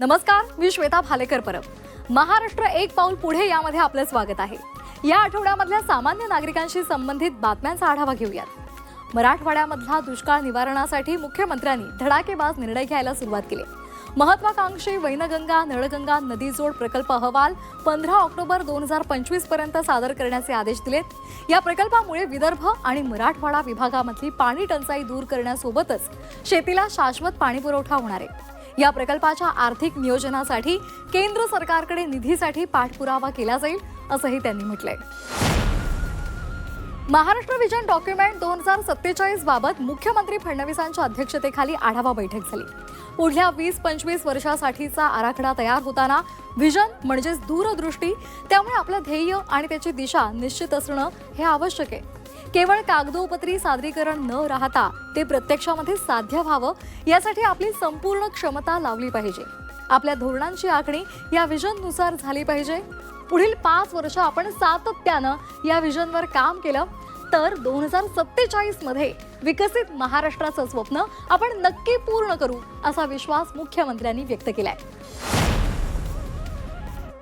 नमस्कार मी श्वेता भालेकर परब. महाराष्ट्र एक पाऊल पुढे यामध्ये आपलं स्वागत आहे. या आठवड्यामधल्या सामान्य नागरिकांशी संबंधित बातम्यांचा आढावा घेऊयात. मराठवाड्यामधला दुष्काळ निवारणासाठी मुख्यमंत्र्यांनी धडाकेबाज निर्णय घ्यायला सुरुवात केली. महत्वाकांक्षी वैनगंगा नळगंगा नदीजोड प्रकल्प अहवाल पंधरा ऑक्टोबर दोन हजार पंचवीसपर्यंत सादर करण्याचे आदेश दिलेत. या प्रकल्पामुळे विदर्भ आणि मराठवाडा विभागामधली पाणी टंचाई दूर करण्यासोबतच शेतीला शाश्वत पाणी पुरवठा होणार आहे. या प्रकल्पाच्या आर्थिक नियोजनासाठी केंद्र सरकारकडे निधीसाठी पाठपुरावा केला जाईल असंही त्यांनी म्हटलंय. महाराष्ट्र विजन डॉक्युमेंट दोन हजार सत्तेचाळीस बाबत मुख्यमंत्री फडणवीसांच्या अध्यक्षतेखाली आढावा बैठक झाली. पुढल्या वीस पंचवीस वर्षासाठीचा आराखडा तयार होताना व्हिजन म्हणजेच दूरदृष्टी त्यामुळे आपलं ध्येय आणि त्याची दिशा निश्चित असणं हे आवश्यक आहे. केवळ कागदोपत्री सादरीकरण न राहता ते प्रत्यक्षामध्ये साध्य व्हावं यासाठी आपली संपूर्ण क्षमता लावली पाहिजे. आपल्या धोरणांची आखणी या विजननुसार झाली पाहिजे. पुढील पाच वर्ष आपण सातत्यानं या विजनवर काम केलं तर दोन हजार सत्तेचाळीसमध्ये विकसित महाराष्ट्राचं स्वप्न आपण नक्की पूर्ण करू असा विश्वास मुख्यमंत्र्यांनी व्यक्त केलाय.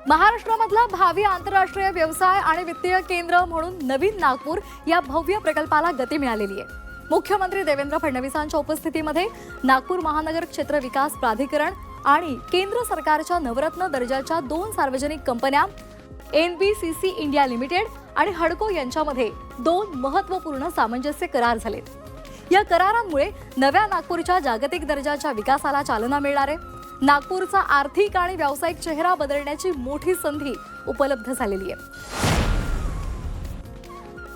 महाराष्ट्रामधला भावी आंतरराष्ट्रीय व्यवसाय आणि वित्तीय केंद्र म्हणून नवीन नागपूर या भव्य प्रकल्पाला गती मिळालेली आहे. मुख्यमंत्री देवेंद्र फडणवीसांच्या उपस्थितीमध्ये नागपूर महानगर क्षेत्र विकास प्राधिकरण आणि केंद्र सरकारच्या नवरत्न दर्जाच्या दोन सार्वजनिक कंपन्या N B C C India limited आणि हडको यांच्यामध्ये दोन महत्त्वपूर्ण सामंजस्य करार झालेत. या करारांमुळे नव्या नागपूरच्या जागतिक दर्जाच्या विकासाला चालना मिळणार आहे. नागपूरचा आर्थिक आणि व्यावसायिक चेहरा बदलण्याची मोठी संधी उपलब्ध झालेली आहे.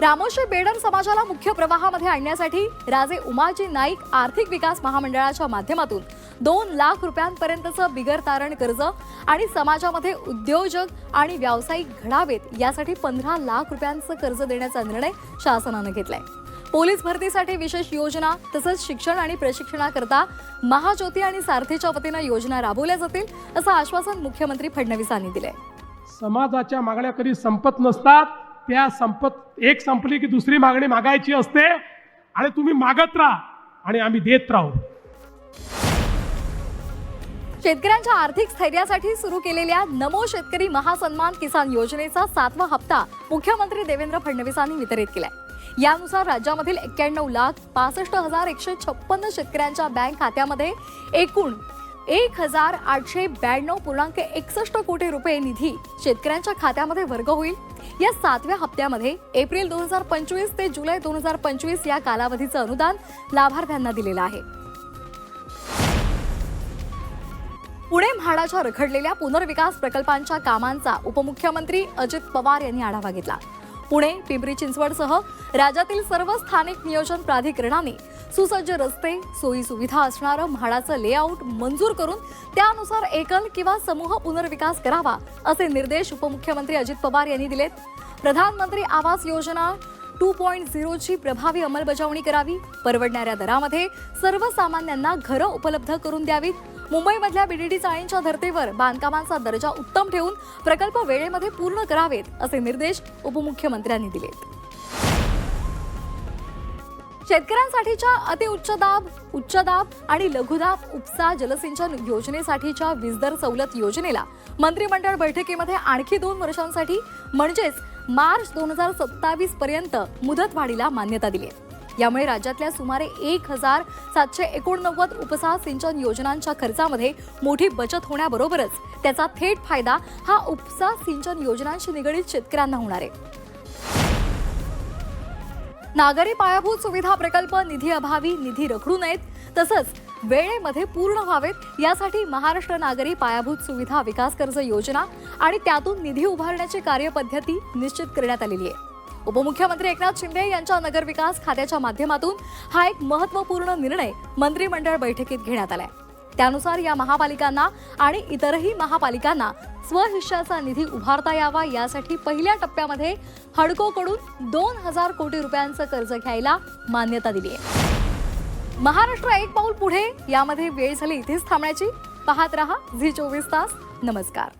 रामोशी बेडम समाजाला मुख्य प्रवाहामध्ये आणण्यासाठी राजे उमाजी नाईक आर्थिक विकास महामंडळाच्या माध्यमातून दोन लाख रुपयांपर्यंतचं बिगर तारण कर्ज आणि समाजामध्ये उद्योजक आणि व्यावसायिक घडावेत यासाठी पंधरा लाख रुपयांचं कर्ज देण्याचा निर्णय शासनानं घेतलाय. पोलीस भरतीसाठी विशेष योजना तसंच शिक्षण आणि प्रशिक्षणाकरता महाज्योती आणि सारथीच्या वतीनं योजना राबवल्या जातील असं आश्वासन मुख्यमंत्री फडणवीसांनी दिलंय. समाजाच्या मागण्या कधी संपत नसतात त्या संपत एक संपली की दुसरी मागणी मागायची असते आणि तुम्ही मागत राहा आणि आम्ही देत राहू. शेतकऱ्यांच्या आर्थिक स्थैर्यासाठी सुरू केलेल्या नमो शेतकरी महासन्मान किसान योजनेचा सातवा हप्ता मुख्यमंत्री देवेंद्र फडणवीसांनी वितरित केलाय. यानुसार राज्यामधील एक्क्याण्णव लाख पासष्ट हजार एकशे छप्पन्न शेतकऱ्यांच्या बँक खात्यामध्ये एकूण एक हजार आठशे ब्याण्णव पूर्णांक एकसष्ट कोटी रुपये निधी शेतकऱ्यांच्या खात्यामध्ये वर्ग होईल. या सातव्या हप्त्यामध्ये एप्रिल दोन हजार पंचवीस ते जुलै दोन हजार पंचवीस या कालावधीचं अनुदान लाभार्थ्यांना दिलेलं आहे. पुणे म्हाडाच्या रखडलेल्या पुनर्विकास प्रकल्पांच्या कामांचा उपमुख्यमंत्री अजित पवार यांनी आढावा घेतला. पुणे पिंपरी चिंचवडसह राज्यातील सर्व स्थानिक नियोजन प्राधिकरणाने सुसज्ज रस्ते सोयी सुविधा असणारं म्हाडाचं लेआउट मंजूर करून त्यानुसार एकल किंवा समूह पुनर्विकास करावा असे निर्देश उपमुख्यमंत्री अजित पवार यांनी दिलेत. प्रधानमंत्री आवास योजना टू पॉईंट झिरोची प्रभावी अंमलबजावणी करावी. परवडणाऱ्या दरामध्ये सर्वसामान्यांना घरं उपलब्ध करून द्यावीत. मुंबईमधल्या बीडीडी चाळींच्या धर्तीवर बांधकामांचा दर्जा उत्तम ठेवून प्रकल्प वेळेमध्ये पूर्ण करावेत असे निर्देश उपमुख्यमंत्र्यांनी दिलेत. शेतकऱ्यांसाठीच्या अतिउच्च दाब उच्च दाब आणि लघुदाब उपसा जलसिंचन योजनेसाठीच्या वीजदर सवलत योजनेला मंत्रिमंडळ बैठकीमध्ये आणखी दोन वर्षांसाठी म्हणजेच मार्च दोन हजार सत्तावीस पर्यंत मुदतवाढीला मान्यता दिली आहे. यामुळे राज्यातल्या सुमारे एक हजार सातशे एकोणनव्वद उपसा सिंचन योजनांच्या खर्चामध्ये मोठी बचत होण्याबरोबरच त्याचा थेट फायदा हा उपसा सिंचन योजनांशी निगडीत शेतकऱ्यांना होणार आहे. नागरी पायाभूत सुविधा प्रकल्प निधी अभावी निधी रखडू नयेत तसंच वेळेमध्ये पूर्ण व्हावेत यासाठी महाराष्ट्र नागरी पायाभूत सुविधा विकास कर्ज योजना आणि त्यातून निधी उभारण्याची कार्यपद्धती निश्चित करण्यात आलेली आहे. उपमुख्यमंत्री एकनाथ शिंदे यांच्या नगरविकास खात्याच्या माध्यमातून हा एक महत्त्वपूर्ण निर्णय मंत्रिमंडळ बैठकीत घेण्यात आलाय. त्यानुसार या महापालिकांना आणि इतरही महापालिकांना स्वहिश्याचा निधी उभारता यावा यासाठी पहिल्या टप्प्यामध्ये हडकोकडून दोन हजार कोटी रुपयांचं कर्ज घ्यायला मान्यता दिली आहे महाराष्ट्र एक पाऊल पुढे यामध्ये वेळ झाली इथेच थांबण्याची. पाहत रहा झी चोवीस तास. नमस्कार.